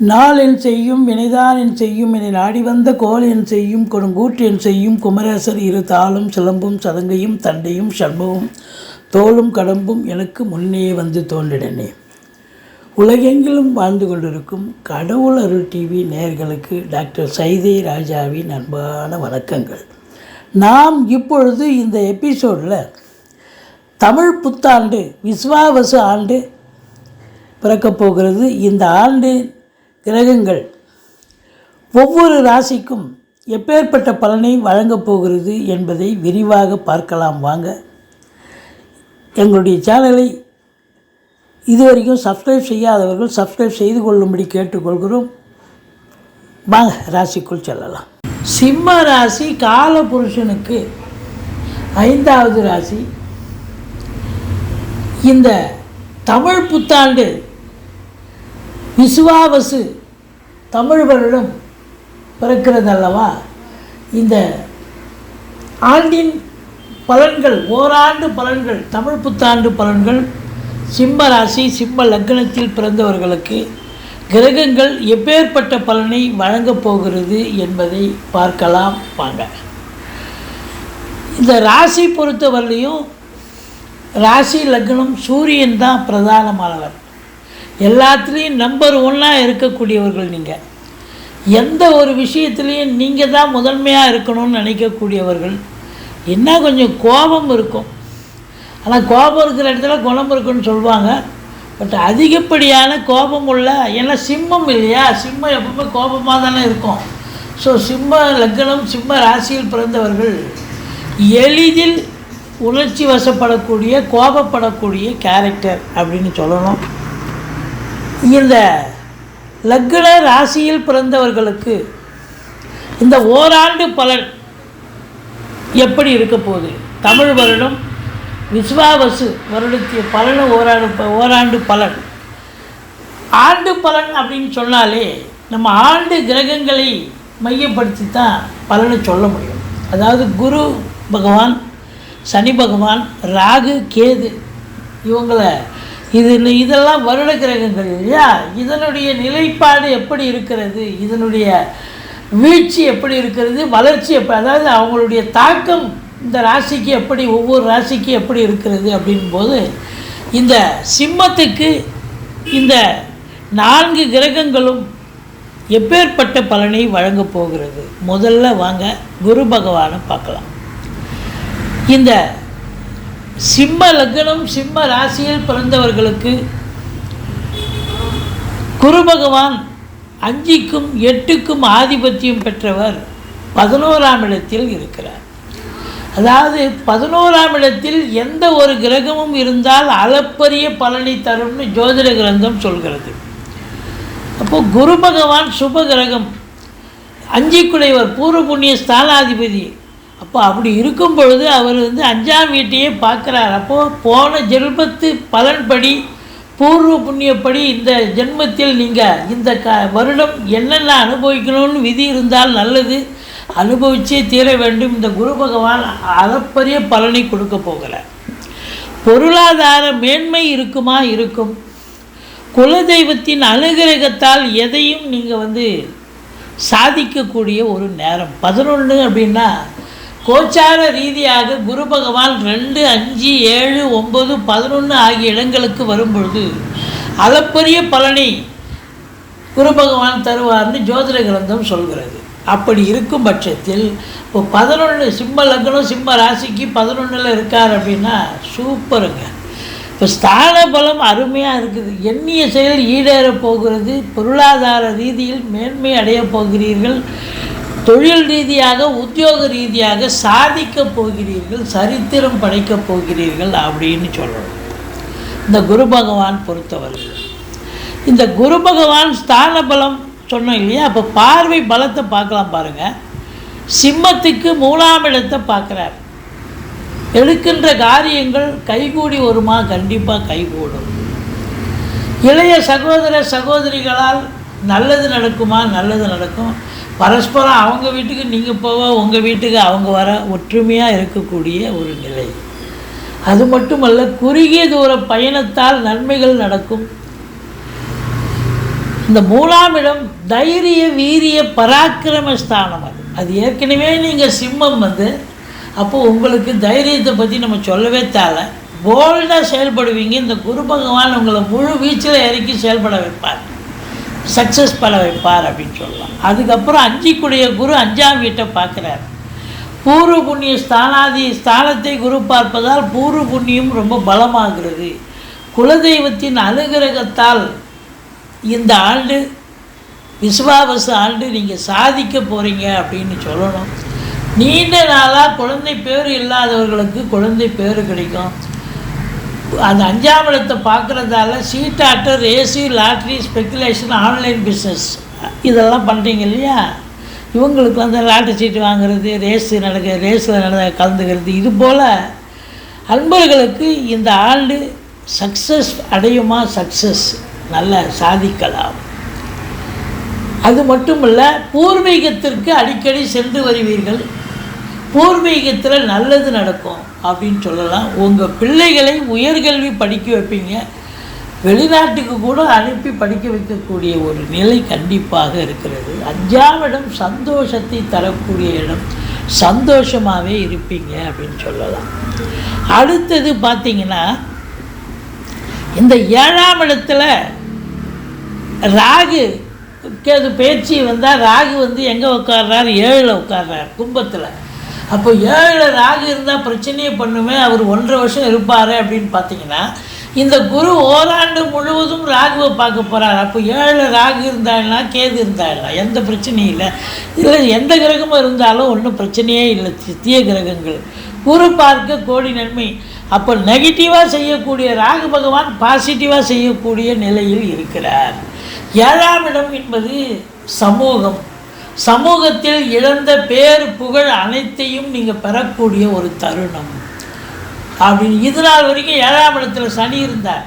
நாள் என் செய்யும் வினைதான் என் செய்யும் என நாடி வந்த கோல் என் செய்யும் கொடுங்கூற்று என் செய்யும் குமரேசர் இரு தாளும் சிலம்பும் சதங்கையும் தண்டையும் சண்பவும் தோளும் கடம்பும் எனக்கு முன்னே வந்து தோன்றிடனே. உலகெங்கிலும் வாழ்ந்து கொண்டிருக்கும் கடவுள் அருள் டிவி நேயர்களுக்கு டாக்டர் சைதே ராஜாவின் அன்பான வணக்கங்கள். நாம் இப்பொழுது இந்த எபிசோடில் தமிழ் புத்தாண்டு விஸ்வாவசு ஆண்டு பிறக்கப் போகிறது. இந்த ஆண்டு கிரகங்கள். ஒவ்வொரு ராசிக்கும் எப்பேற்பட்ட பலனை வழங்கப் போகிறது என்பதை விரிவாக பார்க்கலாம் வாங்க. எங்களுடைய சேனலை இதுவரைக்கும் சப்ஸ்கிரைப் செய்யாதவர்கள் சப்ஸ்கிரைப் செய்து கொள்ளும்படி கேட்டுக்கொள்கிறோம். வாங்க ராசிக்குள் செல்லலாம். சிம்ம ராசி கால புருஷனுக்கு ஐந்தாவது ராசி. இந்த தமிழ் புத்தாண்டு விசுவாவசு தமிழ் வருடம் பிறக்கிறது அல்லவா இந்த ஆண்டின் பலன்கள் ஓராண்டு பலன்கள் தமிழ் புத்தாண்டு பலன்கள் சிம்ம ராசி சிம்ம லக்னத்தில் பிறந்தவர்களுக்கு கிரகங்கள் எப்பேற்பட்ட பலனை வழங்கப் போகிறது என்பதை பார்க்கலாம் வாங்க. இந்த ராசி பொறுத்தவரையிலையும் ராசி லக்னம் சூரியன் தான் பிரதானமானவர். எல்லாத்துலேயும் நம்பர் ஒன்னாக இருக்கக்கூடியவர்கள் நீங்கள் எந்த ஒரு விஷயத்துலேயும் நீங்கள் தான் முதன்மையாக இருக்கணும்னு நினைக்கக்கூடியவர்கள் என்ன கொஞ்சம் கோபம் இருக்கும். ஆனால் கோபம் இருக்கிற இடத்துல குணம் இருக்குன்னு சொல்லுவாங்க பட் அதிகப்படியான கோபம் உள்ள ஏன்னா சிம்மம் இல்லையா? சிம்மம் எப்பவுமே கோபமாக தானே இருக்கும். ஸோ சிம்ம லக்னம் சிம்ம ராசியில் பிறந்தவர்கள் எளிதில் உணர்ச்சி வசப்படக்கூடிய கோபப்படக்கூடிய கேரக்டர் அப்படின்னு சொல்லணும். இந்த லக்ன ராசியில் பிறந்தவர்களுக்கு இந்த ஓராண்டு பலன் எப்படி இருக்க போகுது? தமிழ் வருடம் விஸ்வாவசு வருடத்திய பலன் ஓராண்டு ஓராண்டு பலன். ஆண்டு பலன் அப்படின்னு சொன்னாலே நம்ம ஆண்டு கிரகங்களை மையப்படுத்தி தான் பலனை சொல்ல முடியும். அதாவது குரு பகவான் சனி பகவான் ராகு கேது இவங்களை இது இதெல்லாம் வருட கிரகங்கள் இல்லையா? இதனுடைய நிலைப்பாடு எப்படி இருக்கிறது? இதனுடைய வீழ்ச்சி எப்படி இருக்கிறது? வளர்ச்சி எப்படி அதாவது அவங்களுடைய தாக்கம் இந்த ராசிக்கு எப்படி ஒவ்வொரு ராசிக்கு எப்படி இருக்கிறது அப்படின்போது இந்த சிம்மத்துக்கு இந்த நான்கு கிரகங்களும் எப்பேற்பட்ட பலனை வழங்கப் போகிறது? முதல்ல வாங்க குரு பகவானை பார்க்கலாம். இந்த சிம்ம லக்னம் சிம்ம ராசியில் பிறந்தவர்களுக்கு குரு பகவான் அஞ்சுக்கும் எட்டுக்கும் ஆதிபத்தியம் பெற்றவர் பதினோராம் இடத்தில் இருக்கிறார். அதாவது பதினோராம் இடத்தில் எந்த ஒரு கிரகமும் இருந்தால் அளப்பரிய பலனை தரும்னு ஜோதிட கிரந்தம் சொல்கிறது. அப்போ குரு பகவான் சுப கிரகம். அஞ்சிக்குடையவர் பூர்வ புண்ணிய ஸ்தானாதிபதி. அப்போ அப்படி இருக்கும் பொழுது அவர் வந்து அஞ்சாம் வீட்டையே பார்க்குறார். அப்போது போன ஜென்மத்து பலன்படி பூர்வ புண்ணியப்படி இந்த ஜென்மத்தில் நீங்கள் இந்த க வருடம் என்னென்ன அனுபவிக்கணும்னு விதி இருந்தால் நல்லது. அனுபவிச்சே தீர வேண்டும். இந்த குரு பகவான் அளப்பரிய பலனை கொடுக்க போகிறார். பொருளாதார மேன்மை இருக்குமா? இருக்கும். குலதெய்வத்தின் அனுகிரகத்தால் எதையும் நீங்கள் வந்து சாதிக்கக்கூடிய ஒரு நேரம். பதினொன்று அப்படின்னா கோச்சார ரீதியாக குரு பகவான் ரெண்டு அஞ்சு ஏழு ஒம்பது பதினொன்று ஆகிய இடங்களுக்கு வரும்பொழுது அளப்பரிய பலனை குரு பகவான் தருவார்னு ஜோதிட கிரந்தம் சொல்கிறது. அப்படி இருக்கும் பட்சத்தில் இப்போ பதினொன்று சிம்ம லக்னம் சிம்ம ராசிக்கு பதினொன்றில் இருக்கார் அப்படின்னா சூப்பருங்க. இப்போ ஸ்தான பலம் அருமையாக இருக்குது. எண்ணிய செயல் ஈடேறப் போகிறது. பொருளாதார ரீதியில் மேன்மை அடையப் போகிறீர்கள். தொழில் ரீதியாக உத்தியோக ரீதியாக சாதிக்கப் போகிறீர்கள் சரித்திரம் படைக்கப் போகிறீர்கள் அப்படின்னு சொல்லணும். இந்த குரு பகவான் பொறுத்தவரை. இந்த குரு பகவான் ஸ்தான பலம் சொன்னோம் இல்லையா? அப்போ பார்வை பலத்தை பார்க்கலாம் பாருங்கள் சிம்மத்துக்கு மூணாம் இடத்தை பார்க்குறார். எடுக்கின்ற காரியங்கள் கைகூடி வருமா? கண்டிப்பாக கைகூடும். இளைய சகோதர சகோதரிகளால் நல்லது நடக்குமா? நல்லது நடக்கும். பரஸ்பரம் அவங்க வீட்டுக்கு நீங்கள் போக உங்கள் வீட்டுக்கு அவங்க வர ஒற்றுமையாக இருக்கக்கூடிய ஒரு நிலை. அது மட்டுமல்ல குறுகிய தூர பயணத்தால் நன்மைகள் நடக்கும். இந்த மூணாம் இடம் தைரிய வீரிய பராக்கிரம ஸ்தானம் அது. அது ஏற்கனவே நீங்கள் சிம்மம் வந்து அப்போ உங்களுக்கு தைரியத்தை பற்றி நம்ம சொல்லவே தேவை போல்டாக செயல்படுவீங்க. இந்த குரு பகவான் உங்களை முழு வீச்சில் இறக்கி செயல்பட வைப்பார். சக்ஸஸ் பல வைப்பார் அப்படின்னு சொல்லலாம். அதுக்கப்புறம் அஞ்சிக்குடைய குரு அஞ்சாம் வீட்டை பார்க்குறார். பூர்வ புண்ணிய ஸ்தானாதி ஸ்தானத்தை குரு பார்ப்பதால் பூர்வ புண்ணியம் ரொம்ப பலமாகிறது. குலதெய்வத்தின் அனுகிரகத்தால் இந்த ஆண்டு விஸ்வாபச ஆண்டு நீங்கள் சாதிக்க போகிறீங்க அப்படின்னு சொல்லணும். நீண்ட நாளாக குழந்தை பேர் இல்லாதவர்களுக்கு குழந்தை பேர் கிடைக்கும். அந்த அஞ்சாம் இடத்தை பார்க்குறதால சீட்டாட்டர் AC lottery speculation online business இதெல்லாம் பண்ணுறீங்க இல்லையா? இவங்களுக்கு வந்து லாட்டரி சீட்டு வாங்குறது ரேஸு நடக்க ரேஸில் நட கலந்துக்கிறது இது போல் அன்பர்களுக்கு இந்த ஆண்டு சக்ஸஸ் அடையுமா? சக்ஸஸ் நல்ல சாதிக்கலாம். அது மட்டுமல்ல பூர்வீகத்திற்கு அடிக்கடி சென்று வருவீர்கள். பூர்வீகத்தில் நல்லது நடக்கும். அப்படின்னு சொல்லலாம். உங்கள் பிள்ளைகளை உயர்கல்வி படிக்க வைப்பீங்க. வெளிநாட்டுக்கு கூட அனுப்பி படிக்க வைக்கக்கூடிய ஒரு நிலை கண்டிப்பாக இருக்கிறது. அஞ்சாம் இடம் சந்தோஷத்தை தரக்கூடிய இடம். சந்தோஷமாகவே இருப்பீங்க அப்படின்னு சொல்லலாம். அடுத்தது பார்த்தீங்கன்னா இந்த ஏழாம் இடத்துல ராகு கேது பேச்சு வந்தால் ராகு வந்து எங்கே உட்கார்றார்? ஏழில் உட்கார்றாரு கும்பத்தில். அப்போ ஏழில் ராகு இருந்தால் பிரச்சனையே பண்ணுமே அவர் ஒன்றரை வருஷம் இருப்பார் அப்படின்னு பார்த்தீங்கன்னா இந்த குரு ஓராண்டு முழுவதும் ராகுவை பார்க்க போகிறார் அப்போ ஏழில் ராகு இருந்தாங்கன்னா கேது இருந்தாங்கன்னா எந்த பிரச்சனையும் இல்லை. இதில் எந்த கிரகமும் இருந்தாலும் ஒன்றும் பிரச்சனையே இல்லை. தீய கிரகங்கள். குரு பார்க்க கோடி நன்மை. அப்போ நெகட்டிவாக செய்யக்கூடிய ராகு பகவான் பாசிட்டிவாக செய்யக்கூடிய நிலையில் இருக்கிறார். ஏழாம் இடம் என்பது சமூகம். சமூகத்தில் இழந்த பேர் புகழ் அனைத்தையும் நீங்கள் பெறக்கூடிய ஒரு தருணம். அப்படின்னு இது நாள் வரைக்கும் ஏழாம் இடத்துல சனி இருந்தார்.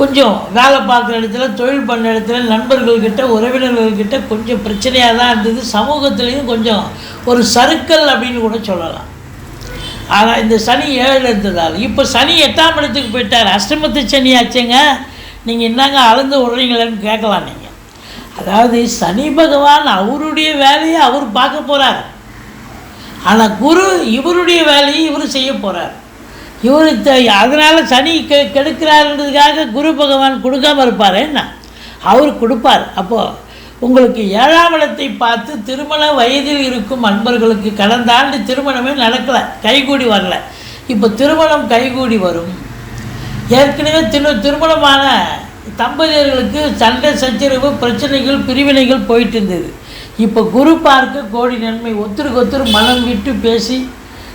கொஞ்சம் வேலை பார்க்குற இடத்துல தொழில் பண்ண இடத்துல நண்பர்கள்கிட்ட உறவினர்கள்கிட்ட கொஞ்சம் பிரச்சனையாக தான் இருந்தது. சமூகத்துலேயும் கொஞ்சம் ஒரு சறுக்கல் அப்படின்னு கூட சொல்லலாம். ஆனால் இந்த சனி ஏழு இருந்ததால் இப்போ சனி எட்டாம் இடத்துக்கு போயிட்டார். அஷ்டமத்து சனி ஆச்சுங்க. நீங்கள் என்னங்க அளந்து விடுறீங்களேன்னு கேட்கலாம் நீங்கள் அதாவது சனி பகவான் அவருடைய வேலையை அவர் பார்க்க போகிறார் ஆனால் குரு இவருடைய வேலையை இவர் செய்ய போகிறார் இவர் அதனால் சனி கெ கெடுக்கிறாருன்றதுக்காக குரு பகவான் கொடுக்காம இருப்பார். என்ன? அவர் கொடுப்பார். அப்போது உங்களுக்கு ஏழாம் இடத்தை பார்த்து திருமண வயதில் இருக்கும் அன்பர்களுக்கு கடந்த ஆண்டு திருமணமே நடக்கலை. கைகூடி வரல. இப்போ திருமணம் கைகூடி வரும். ஏற்கனவே திரு திருமணமான தம்பதியர்களுக்கு சண்டை சச்சரவு பிரச்சனைகள் பிரிவினைகள் போயிட்டு இருந்தது. இப்போ குரு பார்க்க கோடி நன்மை. ஒருத்தருக்கு ஒருத்தர் மனம் விட்டு பேசி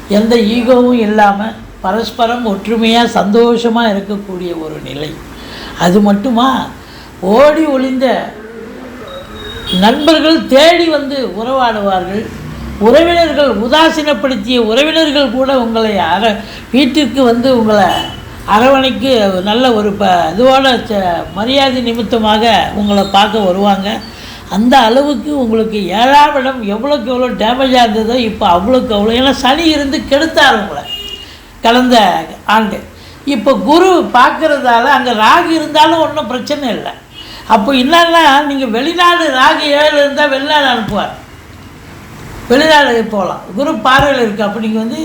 எந்த ஈகோவும் இல்லாமல் பரஸ்பரம் ஒற்றுமையாக சந்தோஷமாக இருக்கக்கூடிய ஒரு நிலை. அது மட்டுமா? ஓடி ஒளிந்த நண்பர்கள் தேடி வந்து உறவாடுவார்கள். உறவினர்கள் உதாசீனப்படுத்திய உறவினர்கள் கூட உங்களை அர வீட்டிற்கு வந்து உங்களை அரவணைக்கு நல்ல ஒரு ப இதுவோட ச- மரியாதை நிமித்தமாக உங்களை பார்க்க வருவாங்க. அந்த அளவுக்கு உங்களுக்கு ஏழாம் இடம் எவ்வளோக்கு எவ்வளோ டேமேஜாக இருந்ததோ இப்போ அவ்வளோக்கு அவ்வளோ ஏன்னா சனி இருந்து கெடுத்தார் உங்களை கடந்த ஆண்டு. இப்போ குரு பார்க்குறதால அங்கே ராகு இருந்தாலும் ஒன்றும் பிரச்சனை இல்லை. அப்போ என்னன்னா நீங்கள் வெளிநாடு ராகு ஏழு இருந்தால் வெளிநாடு அனுப்புவார். வெளிநாடு போகலாம் குரு பார்வையில் இருக்குது அப்போ நீங்கள் வந்து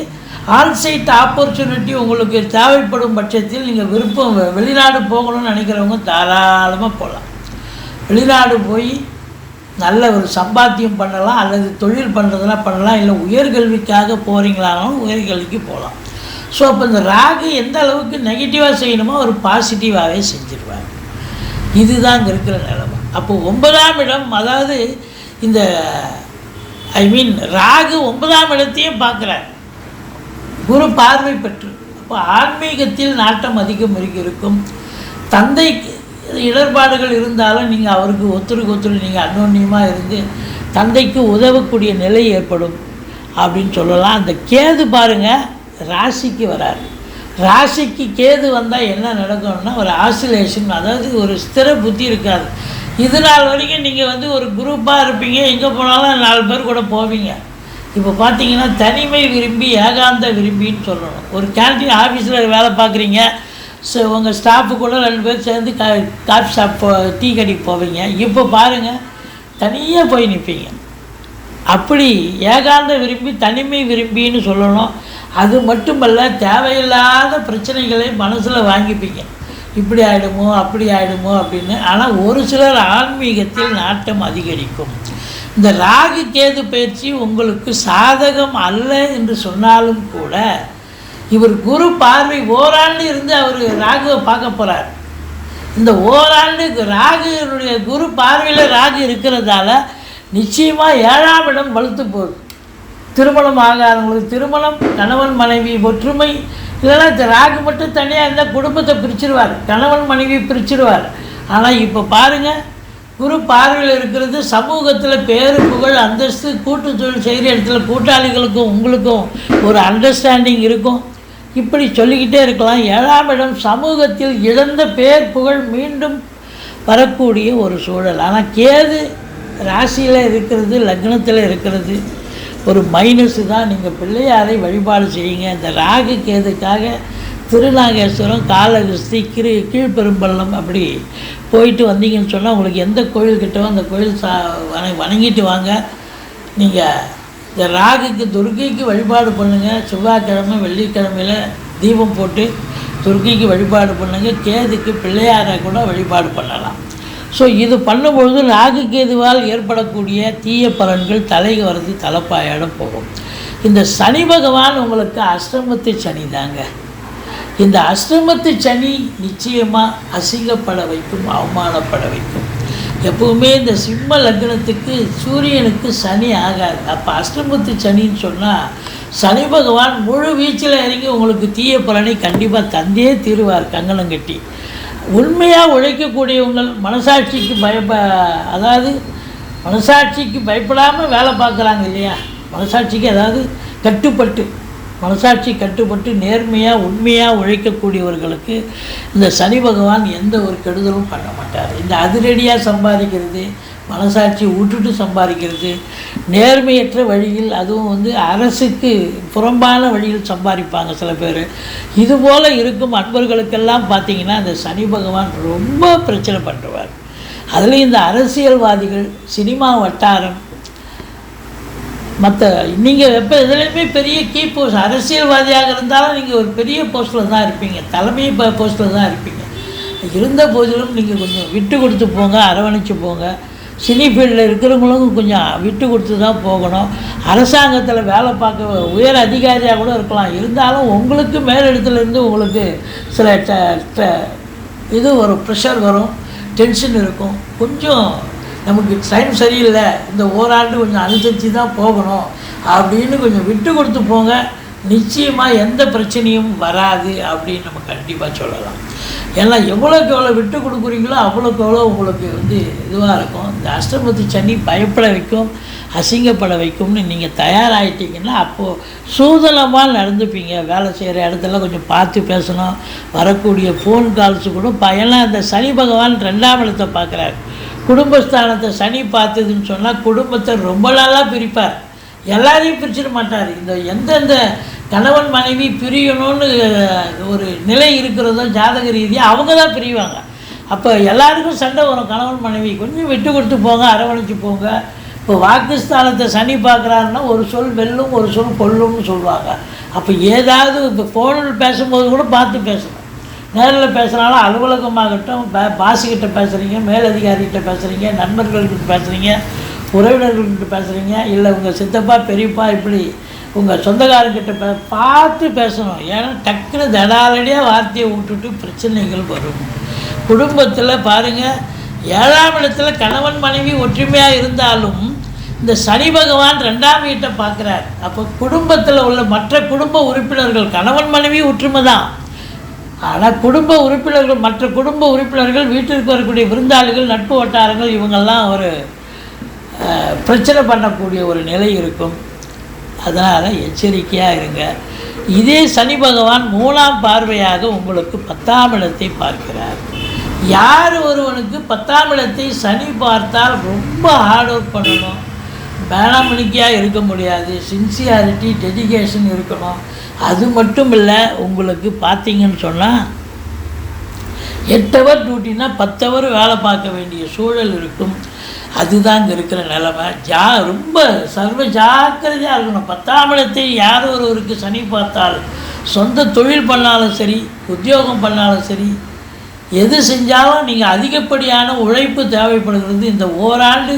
ஆன்சைட் ஆப்பர்ச்சுனிட்டி உங்களுக்கு தேவைப்படும் பட்சத்தில் நீங்கள் விருப்பம் வெளிநாடு போகணும்னு நினைக்கிறவங்க தாராளமாக போகலாம் வெளிநாடு போய் நல்ல ஒரு சம்பாத்தியம் பண்ணலாம் அல்லது தொழில் பண்ணுறதுனா பண்ணலாம் இல்லை உயர்கல்விக்காக போகிறீங்களானாலும் உயர்கல்விக்கு போகலாம் ஸோ அப்போ இந்த ராகு எந்த அளவுக்கு நெகட்டிவாக செய்யணுமோ ஒரு பாசிட்டிவாகவே செஞ்சிருவாங்க இதுதான் இங்கே இருக்கிற நிலைமை. அப்போ ஒன்பதாம் இடம் அதாவது இந்த ஐ மீன் ராகு ஒன்பதாம் இடத்தையும் பார்க்குறார். குரு பார்வை பெற்று அப்போ ஆன்மீகத்தில் நாட்டம் அதிகம் இருக்கும். தந்தைக்கு இடர்பாடுகள் இருந்தாலும் நீங்கள் அவருக்கு ஒத்துருக்கு ஒத்துரு நீங்கள் அன்னோன்யமாக இருந்து தந்தைக்கு உதவக்கூடிய நிலை ஏற்படும் அப்படின்னு சொல்லலாம். அந்த கேது பாருங்கள் ராசிக்கு வராரு. ராசிக்கு கேது வந்தால் என்ன நடக்கும்னா ஒரு ஆசிலேஷன் அதாவது ஒரு ஸ்திர புத்தி இருக்காது. இது நாள் வரைக்கும் நீங்கள் வந்து ஒரு குரூப்பாக இருப்பீங்க. எங்கே போனாலும் நாலு பேர் கூட போவீங்க. இப்போ பார்த்தீங்கன்னா தனிமை விரும்பி ஏகாந்த விரும்பின்னு சொல்லணும். ஒரு கேன்டீன் ஆஃபீஸில் வேலை பார்க்குறீங்க ஸோ உங்கள் ஸ்டாஃபு கூட ரெண்டு பேர் சேர்ந்து கா காஃபி ஷாப் போ டீ கடைக்கு போவீங்க. இப்போ பாருங்கள் தனியாக போய் நிற்பீங்க அப்படி ஏகாந்த விரும்பி தனிமை விரும்பின்னு சொல்லணும். அது மட்டுமல்ல தேவையில்லாத பிரச்சனைகளை மனசில் வாங்கிப்பீங்க. இப்படி ஆகிடுமோ அப்படி ஆகிடுமோ அப்படின்னு. ஆனால் ஒரு சிலர் ஆன்மீகத்தில் நாட்டம் அதிகரிக்கும். இந்த ராகு கேது பயிற்சி உங்களுக்கு சாதகம் அல்ல என்று சொன்னாலும் கூட இவர் குரு பார்வை ஓராண்டு இருந்து அவர் ராகுவை பார்க்க போகிறார் இந்த ஓராண்டு ராகுனுடைய குரு பார்வையில் ராகு இருக்கிறதால நிச்சயமாக ஏழாம் இடம் வலுத்து போகுது. திருமணம் ஆகாதவங்களுக்கு திருமணம் கணவன் மனைவி ஒற்றுமை இல்லைன்னா இந்த ராகு மட்டும் தனியாக இருந்தால் குடும்பத்தை பிரிச்சிருவார். கணவன் மனைவி பிரிச்சிருவார். ஆனால் இப்போ பாருங்கள் குரு பார்வையில் இருக்கிறது சமூகத்தில் பேரு புகழ் அந்தஸ்து கூட்டு தொழில் செய்கிற இடத்துல கூட்டாளிகளுக்கும் உங்களுக்கும் ஒரு அண்டர்ஸ்டாண்டிங் இருக்கும். இப்படி சொல்லிக்கிட்டே இருக்கலாம். ஏழாம் இடம் சமூகத்தில் இழந்த பேர் புகழ் மீண்டும் வரக்கூடிய ஒரு சூழல். ஆனால் கேது ராசியில் இருக்கிறது லக்னத்தில் இருக்கிறது. ஒரு மைனஸு தான் நீங்கள் பிள்ளையாரை வழிபாடு செய்யுங்க. இந்த ராகு கேதுக்காக திருநாகேஸ்வரம் காலகஸ்தி கிரு கீழ்பெரும்பள்ளம் அப்படி போயிட்டு வந்தீங்கன்னு சொன்னால் உங்களுக்கு எந்த கோயில் கிட்டவோ அந்த கோயில் சா வண வணங்கிட்டு வாங்க. நீங்கள் இந்த ராகுக்கு துர்கைக்கு வழிபாடு பண்ணுங்கள் செவ்வாய்க்கிழமை வெள்ளிக்கிழமையில் தீபம் போட்டு துர்கைக்கு வழிபாடு பண்ணுங்கள் கேதுக்கு பிள்ளையாரை கூட வழிபாடு பண்ணலாம். ஸோ இது பண்ணும்பொழுது ராகு கேதுவால் ஏற்படக்கூடிய தீய பலன்கள் தலைக்கு வரது தலைப்பாயிடம் போகும். இந்த சனி பகவான் உங்களுக்கு அஷ்டமத்து சனி தாங்க. இந்த அஷ்டமத்து சனி நிச்சயமாக அசிங்கப்பட வைக்கும் அவமானப்பட வைக்கும். எப்பவுமே இந்த சிம்ம லக்னத்துக்கு சூரியனுக்கு சனி ஆகாது. அப்போ அஷ்டமத்து சனின்னு சொன்னால் சனி பகவான் முழு வீச்சில் இறங்கி உங்களுக்கு தீய பலனை கண்டிப்பாக தந்தே தீருவார் கங்கணம் கட்டி. உண்மையாக உழைக்கக்கூடியவங்கள் மனசாட்சிக்கு பயப்ப அதாவது மனசாட்சிக்கு பயப்படாமல் வேலை பார்க்குறாங்க இல்லையா? மனசாட்சிக்கு அதாவது கட்டுப்பட்டு மனசாட்சி கட்டுப்பட்டு நேர்மையாக உண்மையாக உழைக்கக்கூடியவர்களுக்கு இந்த சனி பகவான் எந்த ஒரு கெடுதலும் பண்ண மாட்டார். இந்த அதிரடியாக சம்பாதிக்கிறது மனசாட்சி விட்டுட்டு சம்பாதிக்கிறது நேர்மையற்ற வழியில் அதுவும் வந்து அரசுக்கு புறம்பான வழியில் சம்பாதிப்பாங்க சில பேர். இதுபோல் இருக்கும் அன்பர்களுக்கெல்லாம் பார்த்தீங்கன்னா அந்த சனி பகவான் ரொம்ப பிரச்சனை பண்ணுவார் அதுலேயும் இந்த அரசியல்வாதிகள் சினிமா வட்டாரம் மற்ற நீங்கள் எப்போ எதுலேயுமே பெரிய கீ போஸ்ட் அரசியல்வாதியாக இருந்தாலும் நீங்கள் ஒரு பெரிய போஸ்ட்டில் தான் இருப்பீங்க. தலைமை போஸ்ட்டில் தான் இருப்பீங்க. இருந்த போதிலும் நீங்கள் கொஞ்சம் விட்டு கொடுத்து போங்க அரவணைச்சு போங்க. சினி ஃபீல்டில் இருக்கிறவங்களும் கொஞ்சம் விட்டு கொடுத்து தான் போகணும். அரசாங்கத்தில் வேலை பார்க்க உயர் அதிகாரியாக கூட இருக்கலாம். இருந்தாலும் உங்களுக்கு மேலிடத்துலேருந்து உங்களுக்கு சில இது வரும் ப்ரெஷர் வரும் டென்ஷன் இருக்கும். கொஞ்சம் நமக்கு டைம் சரியில்லை. இந்த ஓராண்டு கொஞ்சம் அனுசரித்து தான் போகணும். அப்படின்னு கொஞ்சம் விட்டு கொடுத்து போங்க. நிச்சயமாக எந்த பிரச்சனையும் வராது அப்படின்னு நம்ம கண்டிப்பாக சொல்லலாம். ஏன்னா எவ்வளோக்கு எவ்வளோ விட்டு கொடுக்குறீங்களோ அவ்வளோக்கு எவ்வளோ உங்களுக்கு வந்து இதுவாக இருக்கும். இந்த அஷ்டமத்து சனி பயப்பட வைக்கும் அசிங்கப்பட வைக்கும்னு நீங்கள் தயாராகிட்டீங்கன்னா அப்போது சூதனமாக நடந்துப்பீங்க. வேலை செய்கிற இடத்துல கொஞ்சம் பார்த்து பேசணும். வரக்கூடிய ஃபோன் கால்ஸு கூட ப- ஏன்னா சனி பகவான் ரெண்டாம் இடத்தை பார்க்குறாரு. குடும்பஸ்தானத்தை சனி பார்த்ததுன்னு சொன்னால் குடும்பத்தை ரொம்ப நாளாக பிரிப்பார். எல்லாரையும் பிரிச்சிட மாட்டார். இந்த எந்தெந்த கணவன் மனைவி பிரியணும்னு ஒரு நிலை இருக்கிறதோ ஜாதக ரீதியாக அவங்க தான் பிரிவாங்க. அப்போ எல்லாருக்கும் சண்டை வரும். கணவன் மனைவி கொஞ்சம் விட்டு கொடுத்து போங்க அரவணைச்சு போங்க. இப்போ வாக்குஸ்தானத்தை சனி பார்க்குறாருன்னா ஒரு சொல் வெல்லும் ஒரு சொல் கொல்லும்னு சொல்லுவாங்க. அப்போ ஏதாவது இப்போ ஃபோனில் பேசும்போது கூட பார்த்து பேசணும். நேரில் பேசுகிறாலும் அலுவலகமாகட்டும் பா- பாஸுக்கிட்ட பேசுகிறீங்க மேலதிகாரிகிட்ட பேசுகிறீங்க நண்பர்கள்கிட்ட பேசுகிறீங்க உறவினர்கள்கிட்ட பேசுகிறீங்க இல்லை உங்கள் சித்தப்பா பெரியப்பா இப்படி உங்கள் சொந்தக்காரங்கிட்ட பே பார்த்து பேசணும். ஏன்னா டக்குன்னு தடாலடியாக வார்த்தையை விட்டுட்டு பிரச்சனைகள் வரும். குடும்பத்தில் பாருங்கள் ஏழாம் இடத்துல கணவன் மனைவி ஒற்றுமையாக இருந்தாலும் இந்த சனி பகவான் ரெண்டாம் வீட்டை பார்க்குறார். அப்போ குடும்பத்தில் உள்ள மற்ற குடும்ப உறுப்பினர்கள் கணவன் மனைவி ஒற்றுமை தான். ஆனால் குடும்ப உறுப்பினர்கள் மற்ற குடும்ப உறுப்பினர்கள் வீட்டிற்கு வரக்கூடிய விருந்தாளிகள் நட்பு வட்டாரங்கள் இவங்கெல்லாம் ஒரு பிரச்சனை பண்ணக்கூடிய ஒரு நிலை இருக்கும். அதனால் எச்சரிக்கையாக இருங்க. இதே சனி பகவான் மூணாம் பார்வையாக உங்களுக்கு பத்தாம் இடத்தை பார்க்கிறார். யார் ஒருவனுக்கு பத்தாம் இடத்தை சனி பார்த்தால் ரொம்ப ஹார்ட் ஒர்க் பண்ணணும். பேனாமணிக்கையாக இருக்க முடியாது. சின்சியாரிட்டி டெடிகேஷன் இருக்கணும். அது மட்டும் இல்லை உங்களுக்கு பார்த்தீங்கன்னு சொன்னால் எட்டு ஹவர் டியூட்டினா பத்து ஹவர் வேலை பார்க்க வேண்டிய சூழல் இருக்கும். அதுதான் இங்கே இருக்கிற நிலைமை. ஜா ரொம்ப சர்வ ஜாக்கிரதையாக இருக்கணும். பத்தாம் இடத்தை யார் ஒருவருக்கு சனி பார்த்தால் சொந்த தொழில் பண்ணாலும் சரி உத்தியோகம் பண்ணாலும் சரி எது செஞ்சாலும் நீங்கள் அதிகப்படியான உழைப்பு தேவைப்படுகிறது. இந்த ஓராண்டு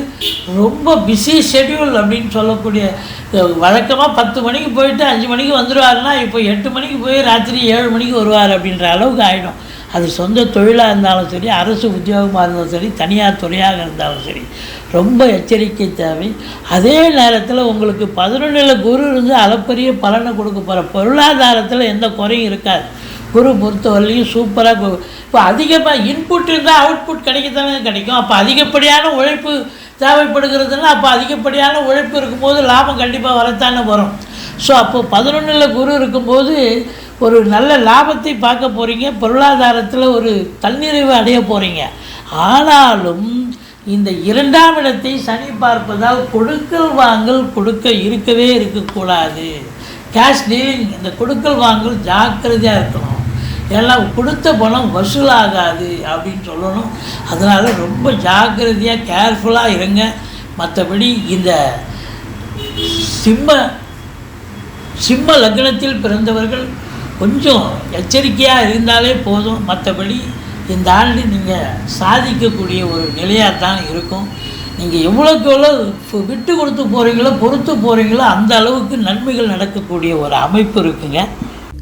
ரொம்ப பிஸி ஷெட்யூல் அப்படின்னு சொல்லக்கூடிய வழக்கமாக பத்து மணிக்கு போயிட்டு அஞ்சு மணிக்கு வந்துடுவாருன்னா இப்போ எட்டு மணிக்கு போய் ராத்திரி ஏழு மணிக்கு வருவார் அப்படின்ற அளவுக்கு ஆகிடும் அது சொந்த தொழிலாக இருந்தாலும் சரி அரசு உத்தியோகமாக இருந்தாலும் சரி தனியார் துறையாக இருந்தாலும் சரி ரொம்ப எச்சரிக்கை தேவை. அதே நேரத்தில் உங்களுக்கு பதினொன்றில் குரு இருந்து அளப்பரிய பலனை கொடுக்க போகிற பொருளாதாரத்தில் எந்த குறையும் இருக்காது. குரு பொறுத்தவரையிலையும் சூப்பராக இப்போ அதிகமாக இன்புட் இருந்தால் அவுட்புட் கிடைக்கத்தானே கிடைக்கும். அப்போ அதிகப்படியான உழைப்பு தேவைப்படுகிறதுனா அப்போ அதிகப்படியான உழைப்பு இருக்கும்போது லாபம் கண்டிப்பாக வரத்தானே வரும். ஸோ அப்போது பதினொன்றில் குரு இருக்கும்போது ஒரு நல்ல லாபத்தை பார்க்க போகிறீங்க பொருளாதாரத்தில் ஒரு தன்னிறைவு அடைய போகிறீங்க ஆனாலும் இந்த இரண்டாம் இடத்தை சனி பார்ப்பதால் கொடுக்கல் வாங்கல் கொடுக்க இருக்கவே இருக்கக்கூடாது. கேஷ் டீலிங் இந்த கொடுக்கல் வாங்கல் ஜாக்கிரதையாக இருக்கணும். எல்லாம் கொடுத்த பணம் வசூலாகாது அப்படின்னு சொல்லணும். அதனால் ரொம்ப ஜாக்கிரதையாக கேர்ஃபுல்லாக இருங்க. மற்றபடி இந்த சிம்ம சிம்ம லக்னத்தில் பிறந்தவர்கள் கொஞ்சம் எச்சரிக்கையாக இருந்தாலே போதும். மற்றபடி இந்த ஆண்டு நீங்கள் சாதிக்கக்கூடிய ஒரு நிலையாக தான் இருக்கும். நீங்கள் எவ்வளோக்கு எவ்வளோ விட்டு கொடுத்து போகிறீங்களோ பொறுத்து போகிறீங்களோ அந்த அளவுக்கு நன்மைகள் நடக்கக்கூடிய ஒரு அமைப்பு இருக்குங்க.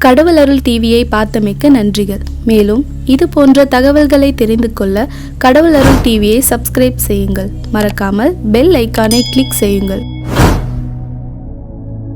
கடவுள் அருள் டிவியை பார்த்தமைக்க நன்றிகள். மேலும் இது போன்ற தகவல்களை தெரிந்து கொள்ள கடவுள் அருள் டிவியை சப்ஸ்கிரைப் செய்யுங்கள். மறக்காமல் பெல் ஐக்கானை கிளிக் செய்யுங்கள்.